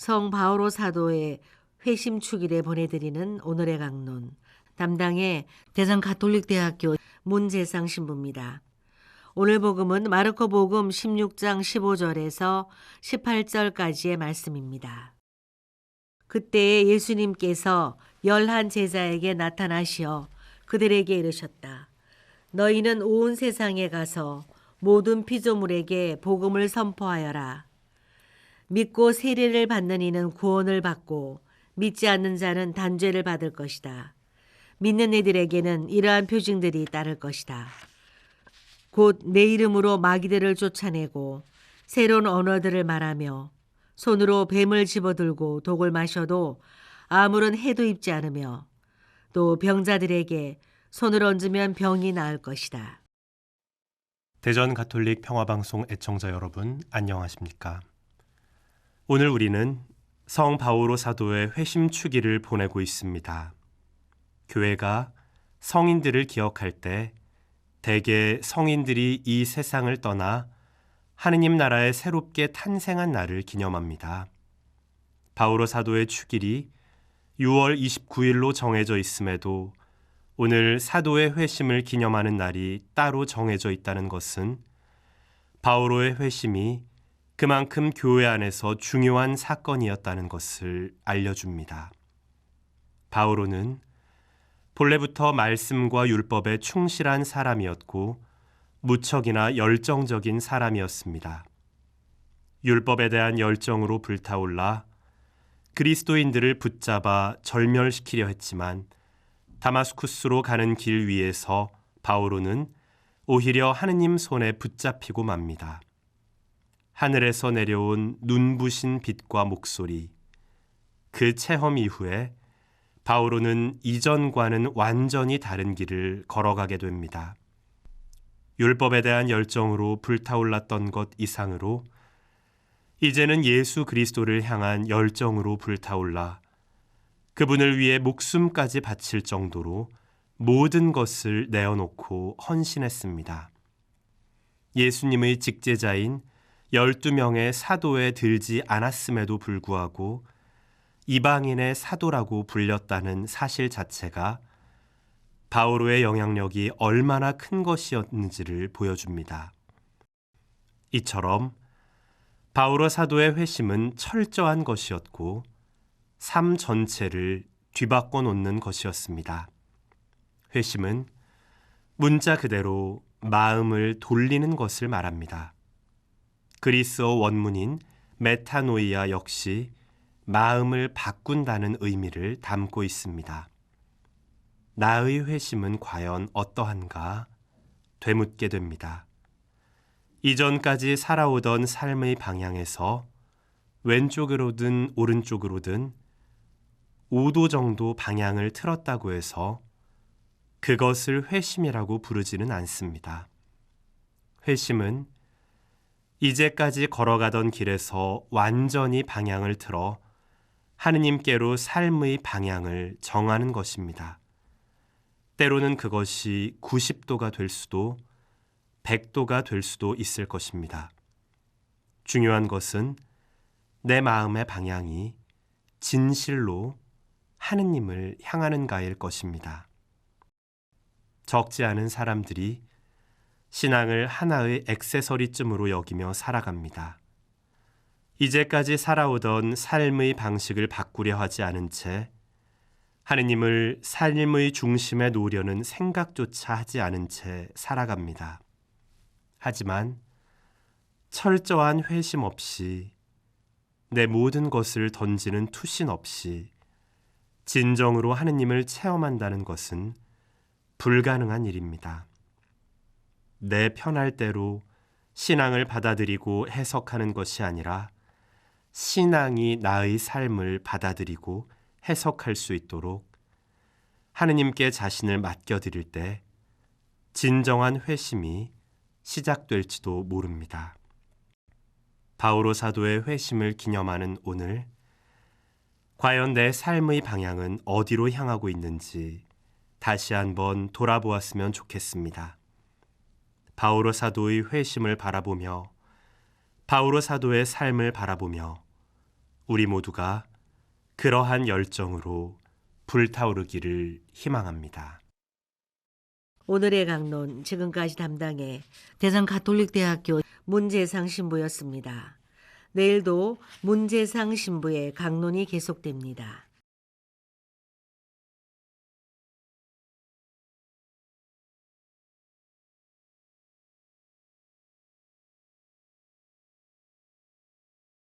성 바오로 사도의 회심 축일에 보내드리는 오늘의 강론 담당의 대전 가톨릭대학교 문재상 신부입니다. 오늘 복음은 마르코 복음 16장 15절에서 18절까지의 말씀입니다. 그때 예수님께서 열한 제자에게 나타나시어 그들에게 이르셨다. 너희는 온 세상에 가서 모든 피조물에게 복음을 선포하여라. 믿고 세례를 받는 이는 구원을 받고 믿지 않는 자는 단죄를 받을 것이다. 믿는 이들에게는 이러한 표징들이 따를 것이다. 곧 내 이름으로 마귀들을 쫓아내고 새로운 언어들을 말하며 손으로 뱀을 집어들고 독을 마셔도 아무런 해도 입지 않으며 또 병자들에게 손을 얹으면 병이 나을 것이다. 대전 가톨릭 평화방송 애청자 여러분 안녕하십니까? 오늘 우리는 성 바오로 사도의 회심 축일을 보내고 있습니다. 교회가 성인들을 기억할 때 대개 성인들이 이 세상을 떠나 하느님 나라에 새롭게 탄생한 날을 기념합니다. 바오로 사도의 축일이 6월 29일로 정해져 있음에도 오늘 사도의 회심을 기념하는 날이 따로 정해져 있다는 것은 바오로의 회심이 그만큼 교회 안에서 중요한 사건이었다는 것을 알려줍니다. 바오로는 본래부터 말씀과 율법에 충실한 사람이었고 무척이나 열정적인 사람이었습니다. 율법에 대한 열정으로 불타올라 그리스도인들을 붙잡아 절멸시키려 했지만 다마스쿠스로 가는 길 위에서 바오로는 오히려 하느님 손에 붙잡히고 맙니다. 하늘에서 내려온 눈부신 빛과 목소리. 그 체험 이후에 바오로는 이전과는 완전히 다른 길을 걸어가게 됩니다. 율법에 대한 열정으로 불타올랐던 것 이상으로 이제는 예수 그리스도를 향한 열정으로 불타올라 그분을 위해 목숨까지 바칠 정도로 모든 것을 내어놓고 헌신했습니다. 예수님의 직제자인 12명의 사도에 들지 않았음에도 불구하고 이방인의 사도라고 불렸다는 사실 자체가 바오로의 영향력이 얼마나 큰 것이었는지를 보여줍니다. 이처럼 바오로 사도의 회심은 철저한 것이었고 삶 전체를 뒤바꿔 놓는 것이었습니다. 회심은 문자 그대로 마음을 돌리는 것을 말합니다. 그리스어 원문인 메타노이아 역시 마음을 바꾼다는 의미를 담고 있습니다. 나의 회심은 과연 어떠한가 되묻게 됩니다. 이전까지 살아오던 삶의 방향에서 왼쪽으로든 오른쪽으로든 5도 정도 방향을 틀었다고 해서 그것을 회심이라고 부르지는 않습니다. 회심은 이제까지 걸어가던 길에서 완전히 방향을 틀어 하느님께로 삶의 방향을 정하는 것입니다. 때로는 그것이 90도가 될 수도 100도가 될 수도 있을 것입니다. 중요한 것은 내 마음의 방향이 진실로 하느님을 향하는가일 것입니다. 적지 않은 사람들이 신앙을 하나의 액세서리쯤으로 여기며 살아갑니다. 이제까지 살아오던 삶의 방식을 바꾸려 하지 않은 채 하느님을 삶의 중심에 놓으려는 생각조차 하지 않은 채 살아갑니다. 하지만 철저한 회심 없이 내 모든 것을 던지는 투신 없이 진정으로 하느님을 체험한다는 것은 불가능한 일입니다. 내 편할 대로 신앙을 받아들이고 해석하는 것이 아니라 신앙이 나의 삶을 받아들이고 해석할 수 있도록 하느님께 자신을 맡겨드릴 때 진정한 회심이 시작될지도 모릅니다. 바오로 사도의 회심을 기념하는 오늘, 과연 내 삶의 방향은 어디로 향하고 있는지 다시 한번 돌아보았으면 좋겠습니다. 바오로 사도의 회심을 바라보며 바오로 사도의 삶을 바라보며 우리 모두가 그러한 열정으로 불타오르기를 희망합니다. 오늘의 강론 지금까지 담당해 대전 가톨릭대학교 문재상 신부였습니다. 내일도 문재상 신부의 강론이 계속됩니다.